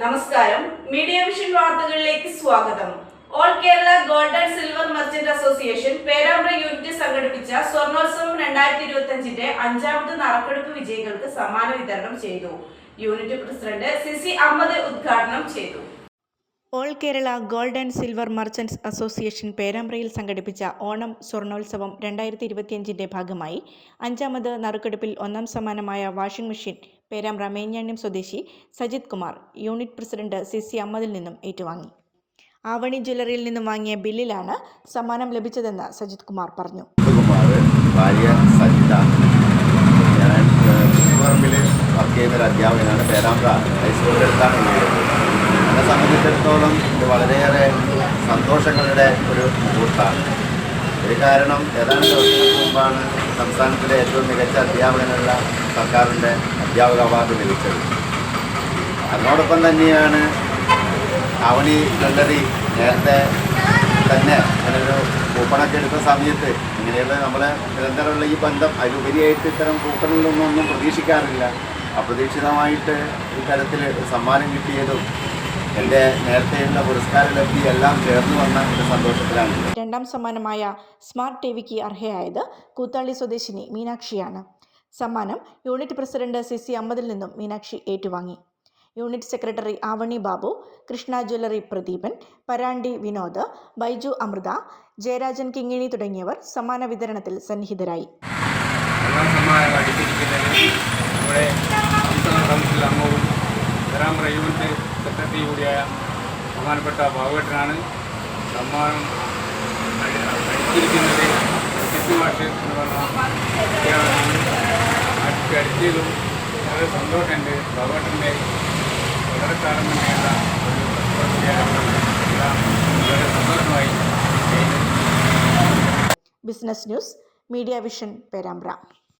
നമസ്കാരം. Media vision വാർത്തകളിലേക്ക് സ്വാഗതം. All Kerala gold and silver merchant association Perambra unit സംഘടിപ്പിച്ച സ്വർണോത്സവം രണ്ടായിരത്തി ഇരുപത്തി അഞ്ചിന്റെ അഞ്ചാമത് നറുക്കെടുപ്പ് വിജയികൾക്ക് സമ്മാന വിതരണം ചെയ്തു. യൂണിറ്റ് പ്രസിഡന്റ് സിസി അഹമ്മദ് ഉദ്ഘാടനം ചെയ്തു. All Kerala gold and silver merchants association പേരാമ്പ്രയിൽ സംഘടിപ്പിച്ച ഓണം സ്വർണോത്സവം രണ്ടായിരത്തി ഇരുപത്തിയഞ്ചിന്റെ ഭാഗമായി അഞ്ചാമത് നറുക്കെടുപ്പിൽ ഒന്നാം സമ്മാനമായ വാഷിംഗ് മെഷീൻ പേരാമ്പ്ര മേഞ്ഞാണ്യം സ്വദേശി Sajith Kumar unit president C C അഹമ്മദിൽ നിന്നും ഏറ്റുവാങ്ങി. ആവണി ജ്വല്ലറിയിൽ നിന്നും വാങ്ങിയ ബില്ലിലാണ് സമ്മാനം ലഭിച്ചതെന്ന് സജിത് കുമാർ പറഞ്ഞു. ഭാര്യ സജിത. അധ്യാപകനാണ്. പേരാമ്പ്ര സംബന്ധിച്ചിടത്തോളം ഇത് വളരെയേറെ സന്തോഷങ്ങളുടെ ഒരു മുഹൂർത്തമാണ്. ഒരു കാരണം ഏതാനും ദിവസങ്ങൾക്ക് മുമ്പാണ് സംസ്ഥാനത്തിലെ ഏറ്റവും മികച്ച അധ്യാപകനുള്ള സർക്കാരിന്റെ അധ്യാപക അവാർഡ് ലഭിച്ചത്. അതിനോടൊപ്പം തന്നെയാണ് അവണി ജ്വല്ലറി നേരത്തെ തന്നെ അങ്ങനൊരു കൂപ്പണൊക്കെ എടുത്ത സമയത്ത് ഇങ്ങനെയുള്ള നമ്മളെ നിരന്തരമുള്ള ഈ ബന്ധം അതിലുപരിയായിട്ട് ഇത്തരം കൂപ്പണുകളൊന്നും ഒന്നും പ്രതീക്ഷിക്കാറില്ല. അപ്രതീക്ഷിതമായിട്ട് തരത്തിൽ സമ്മാനം കിട്ടിയതും എന്റെ നേരത്തെയുള്ള പുരസ്കാര ലബ്ധി എല്ലാം ചേർന്ന് വന്ന ഒരു സന്തോഷത്തിലാണ്. രണ്ടാം സമ്മാനമായ സ്മാർട്ട് ടി വിക്ക് അർഹയായത് കൂത്താളി സ്വദേശിനി മീനാക്ഷിയാണ്. സമ്മാനം യൂണിറ്റ് പ്രസിഡന്റ് സി സി അഹമ്മദിൽ നിന്നും മീനാക്ഷി ഏറ്റുവാങ്ങി. Unit secretary Avani Babu Krishna jewellery Pradeepan Parandi Vinod Baiju Amrutha Jayarajan Kingini തുടങ്ങിയവർ സമ്മാന വിതരണത്തിൽ സന്നിഹിതരായി ഒന്നാം സമ്മാനം അടിച്ചിരിക്കുന്നത് നമ്മുടെ സംസ്ഥാന കൗൺസിൽ അംഗവും പേരാമ്പ്ര യൂണിറ്റ് സെക്രട്ടറി കൂടിയായ ബഹുമാനപ്പെട്ട ഭാഗവട്ടനാണ് സമ്മാനം അടി- അടിച്ചിരിക്കുന്നത് ഹിന്ദു ഭാഷ എന്ന് പറഞ്ഞ അടിച്ചതും വളരെ സന്തോഷമുണ്ട് ഭാഗവട്ടന്റെ വളരെ കാലം തന്നെയുള്ള ഒരു വളരെ സന്തോഷമായി. Business news media vision Perambra